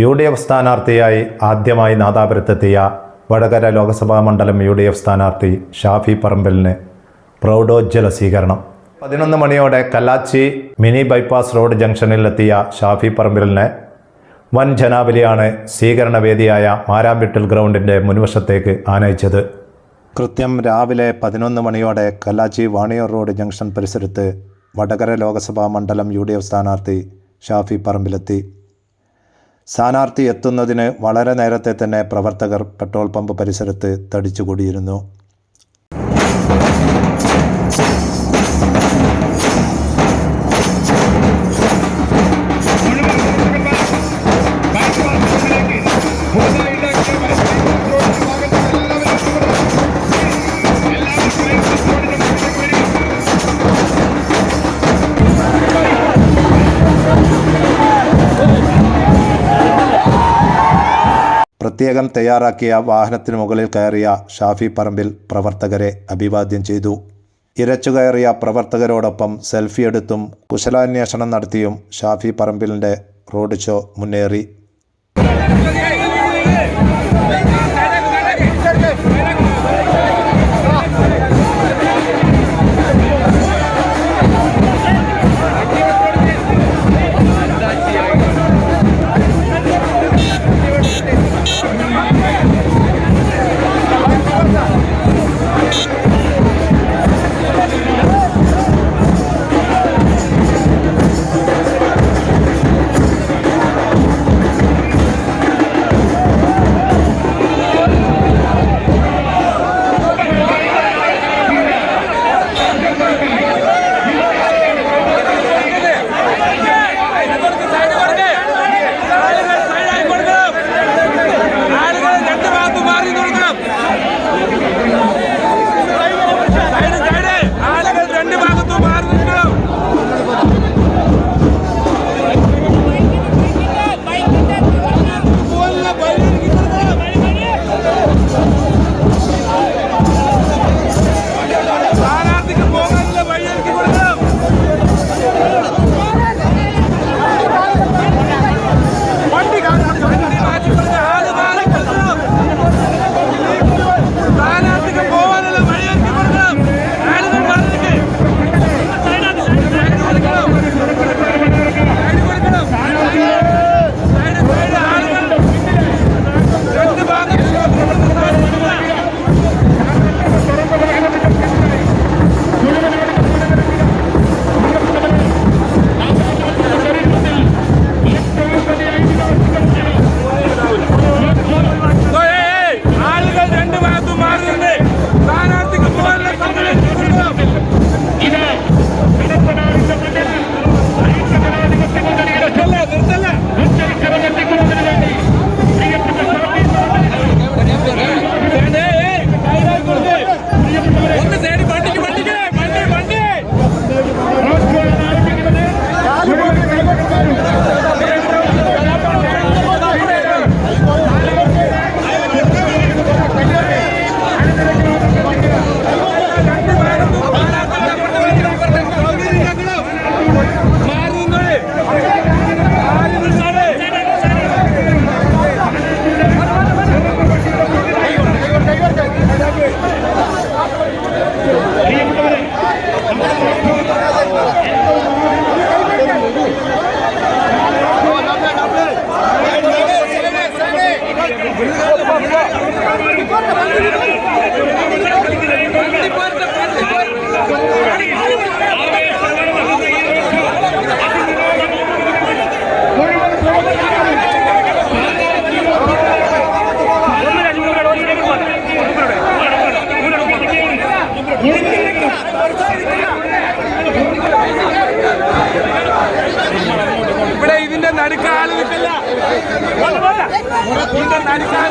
U D F സ്ഥാനാർത്ഥിയായി ആദ്യമായി നാദാപുരത്തെത്തിയ വടകര ലോക്സഭാ മണ്ഡലം യു ഡി എഫ് സ്ഥാനാർത്ഥി ഷാഫി പറമ്പലിന് പ്രൗഢോജ്വല സ്വീകരണം. പതിനൊന്ന് മണിയോടെ കല്ലാച്ചി മിനി ബൈപ്പാസ് റോഡ് ജംഗ്ഷനിലെത്തിയ ഷാഫി പറമ്പലിനെ വൻ ജനാവലിയാണ് സ്വീകരണവേദിയായ മാരാമ്പിട്ടിൽ ഗ്രൗണ്ടിന്റെ മുൻവശത്തേക്ക് ആനയിച്ചത്. കൃത്യം രാവിലെ പതിനൊന്ന് മണിയോടെ കല്ലാച്ചി വാണിയൂർ റോഡ് ജംഗ്ഷൻ പരിസരത്ത് വടകര ലോക്സഭാ മണ്ഡലം യു ഡി എഫ് സ്ഥാനാർത്ഥി ഷാഫി പറമ്പിലെത്തി. സ്ഥാനാർത്ഥി എത്തുന്നതിന് വളരെ നേരത്തെ തന്നെ പ്രവർത്തകർ പെട്രോൾ പമ്പ് പരിസരത്ത് തടിച്ചുകൂടിയിരുന്നു. പ്രത്യേകം തയ്യാറാക്കിയ വാഹനത്തിന് മുകളിൽ കയറിയ ഷാഫി പറമ്പിൽ പ്രവർത്തകരെ അഭിവാദ്യം ചെയ്തു. ഇരച്ചുകയറിയ പ്രവർത്തകരോടൊപ്പം സെൽഫി എടുത്തും കുശലാന്വേഷണം നടത്തിയും ഷാഫി പറമ്പിലിന്റെ റോഡ് ഷോ മുന്നേറി. ഇതിന്റെ നടുക്ക് ആൾ നിൽക്കില്ല ഇതിന്റെ നടുക്ക് ആൾ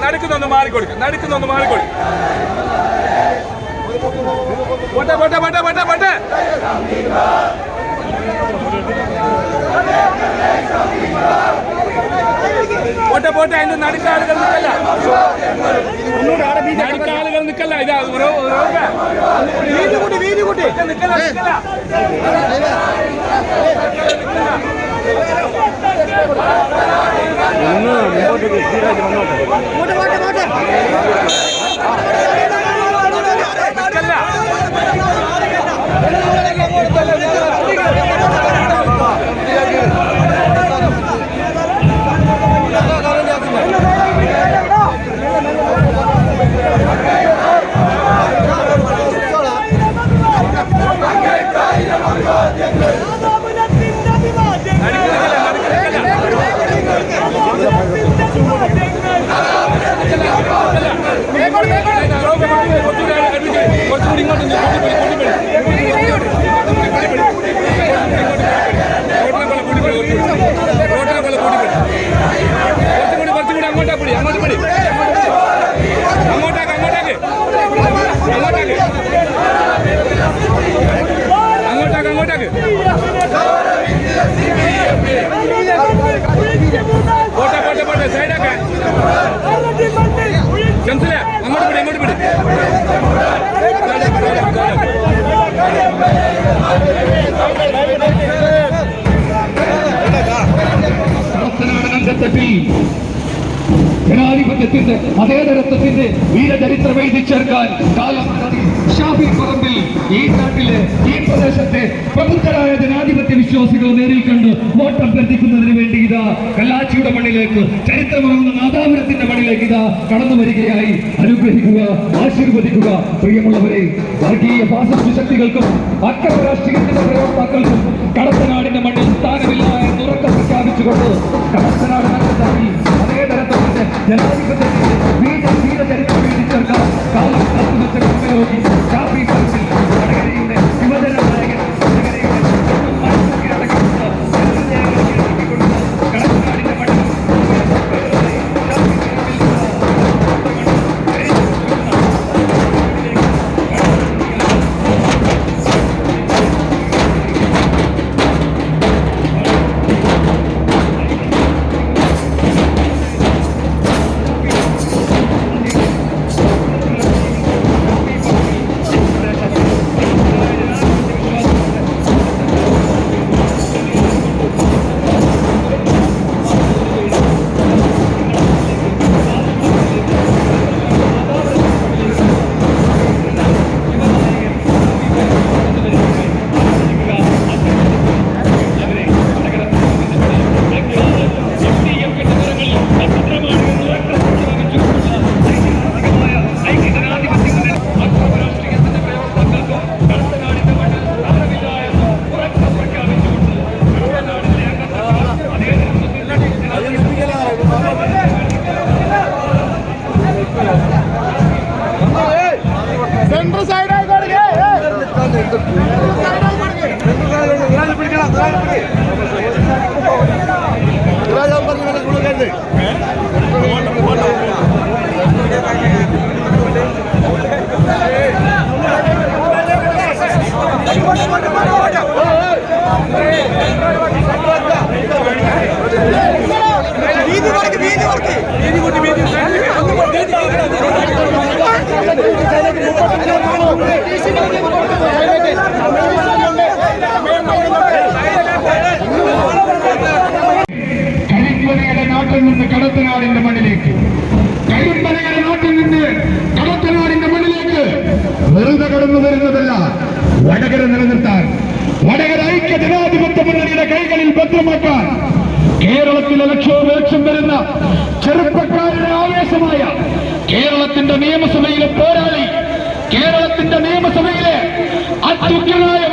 നടുക്കുന്നൊന്ന് മാറിക്കൊടുക്ക് നടുക്കുന്നൊന്ന് മാറിക്കൊടുക്ക് പോട്ടെ പോട്ടെ പോട്ടെ പോട്ടെ പോട്ടെ പോട്ടെ പോട്ടെ അതിന്റെ നടുക്കാളുകൾ നിൽക്കല്ല നടുക്കാളുകൾ നിൽക്കല്ല ഇതാ റോ- റോക്ക. നിൽക്കല്ല നിൽക്കല്ല നിൽക്കല്ല ജനാധിപത്യത്തിന്റെ മതേതരത്വത്തിന്റെ വീരചരിത്രം എഴുതി ചേർക്കാൻ കാലം ഷാഫി പറമ്പിൽ ഈ നാട്ടിലെ ഈ പ്രദേശത്തെ പ്രബുദ്ധരായ ജനാധിപത്യ വിശ്വാസികൾ നേരിൽ കണ്ട് വോട്ട് അഭ്യർത്ഥിക്കുന്നതിന് വേണ്ടി ഇതാ കല്ലാച്ചിയുടെ മണ്ണിലേക്ക് ചരിത്രമാകുന്ന നാദാപുരത്തിന്റെ മണ്ണിലേക്ക് ഇതാ കടന്നു വരികയായി. അനുഗ്രഹിക്കുക ആശീർവദിക്കുക. പ്രിയമുള്ളവരെ വർഗീയ ഫാസിസ്റ്റ് ശക്തികൾക്കും അക്രമ രാഷ്ട്രീയത്തിന്റെ പ്രയോക്താക്കൾക്കും കടത്തനാടിന്റെ മണ്ണിൽ സ്ഥാനമില്ല എന്ന് ഉറക്കം പ്രഖ്യാപിച്ചുകൊണ്ട് കടത്തനാട് നഗരത്തിൽ മതേതരത്വത്തിന്റെ ജനാധിപത്യത്തിന്റെ വീര വീര ചരിത്രം എഴുതി ചേർക്കാൻ കാലം കൈകളിൽ ഭദ്രമാക്കാൻ കേരളത്തിലെ ലക്ഷോപലക്ഷം വരുന്ന ചെറുപ്പക്കാരുടെ ആവേശമായ കേരളത്തിന്റെ നിയമസഭയിലെ പോരാളി കേരളത്തിന്റെ നിയമസഭയിലെ അത്യുഗ്രനായ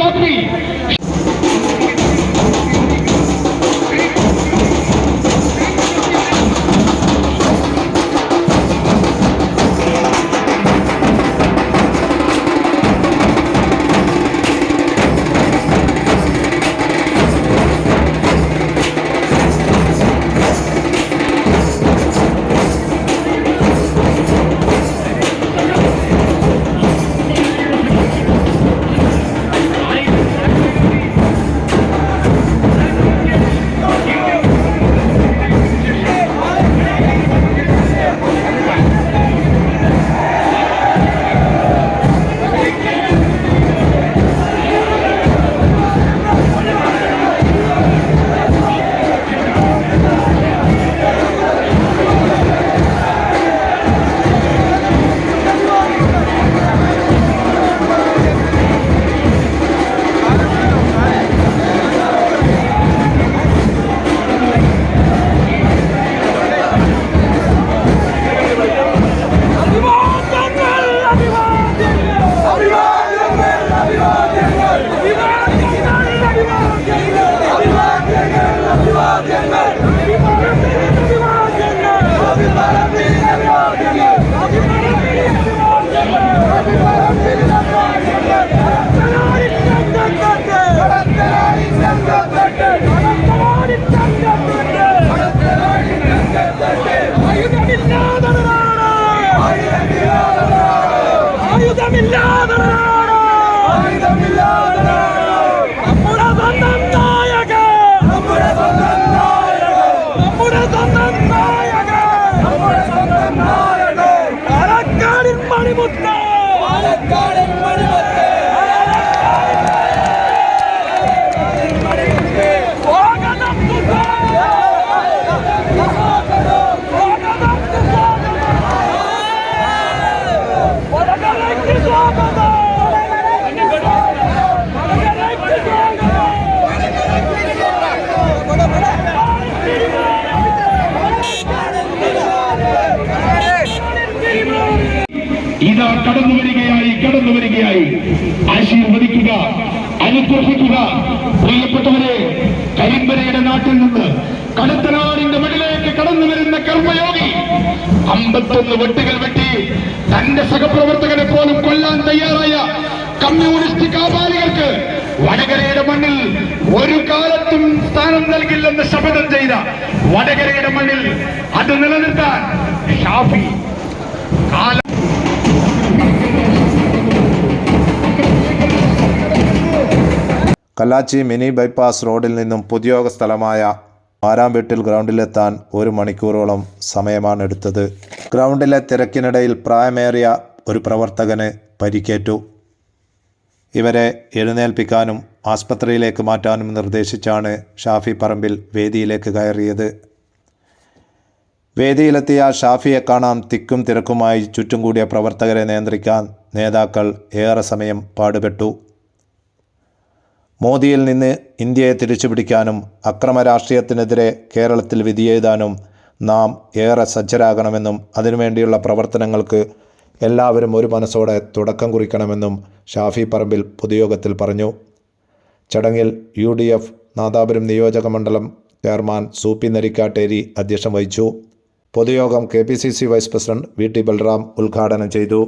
மணிமுத்தா பாலக்காடு ഇതാ കടന്നു വരികയായി കടന്നു വരികയായി. ആശീർവദിക്കുക അനുഗ്രഹിക്കുക. പ്രിയപ്പെട്ടവരെ കരിമ്പരയുടെ നാട്ടിൽ നിന്ന് കടത്തനാടിന്റെ മുകളിലേക്ക് കടന്നു വരുന്ന കർമ്മയോഗി അമ്പത്തൊന്ന് വെട്ടുകൾ വെട്ടി തന്റെ സഹപ്രവർത്തകരെ പോലും കൊല്ലാൻ തയ്യാറായ കമ്മ്യൂണിസ്റ്റ് കാപാലികൾക്ക് വടകരയുടെ മണ്ണിൽ ഒരു കാലത്തും സ്ഥാനം നൽകില്ലെന്ന് ശപഥം ചെയ്ത വടകരയുടെ മണ്ണിൽ അത് നിലനിർത്താൻ ഷാഫി കല്ലാച്ചി മിനി ബൈപ്പാസ് റോഡിൽ നിന്നും പുതിയോഗ സ്ഥലമായ ആറാം വീട്ടിൽ ഗ്രൗണ്ടിലെത്താൻ ഒരു മണിക്കൂറോളം സമയമാണ് എടുത്തത് ഗ്രൗണ്ടിലെ തിരക്കിനിടയിൽ പ്രായമേറിയ ഒരു പ്രവർത്തകന് പരിക്കേറ്റു. ഇവരെ എഴുന്നേൽപ്പിക്കാനും ആസ്പത്രിയിലേക്ക് മാറ്റാനും നിർദ്ദേശിച്ചാണ് ഷാഫി പറമ്പിൽ വേദിയിലേക്ക് കയറിയത്. വേദിയിലെത്തിയ ഷാഫിയെ കാണാൻ തിക്കും തിരക്കുമായി ചുറ്റും കൂടിയ പ്രവർത്തകരെ നിയന്ത്രിക്കാൻ നേതാക്കൾ ഏറെ സമയം പാടുപെട്ടു. മോദിയിൽ നിന്ന് ഇന്ത്യയെ തിരിച്ചുപിടിക്കാനും അക്രമ രാഷ്ട്രീയത്തിനെതിരെ കേരളത്തിൽ വിധിയെഴുതാനും നാം ഏറെ സജ്ജരാകണമെന്നും അതിനുവേണ്ടിയുള്ള പ്രവർത്തനങ്ങൾക്ക് എല്ലാവരും ഒരു മനസ്സോടെ തുടക്കം കുറിക്കണമെന്നും ഷാഫി പറമ്പിൽ പൊതുയോഗത്തിൽ പറഞ്ഞു. ചടങ്ങിൽ യു ഡി എഫ് നാദാപുരം നിയോജക മണ്ഡലം ചെയർമാൻ സൂപ്പി നരിക്കാട്ടേരി അധ്യക്ഷം വഹിച്ചു. പൊതുയോഗം K P C C vice president V T Balram ഉദ്ഘാടനം ചെയ്തു.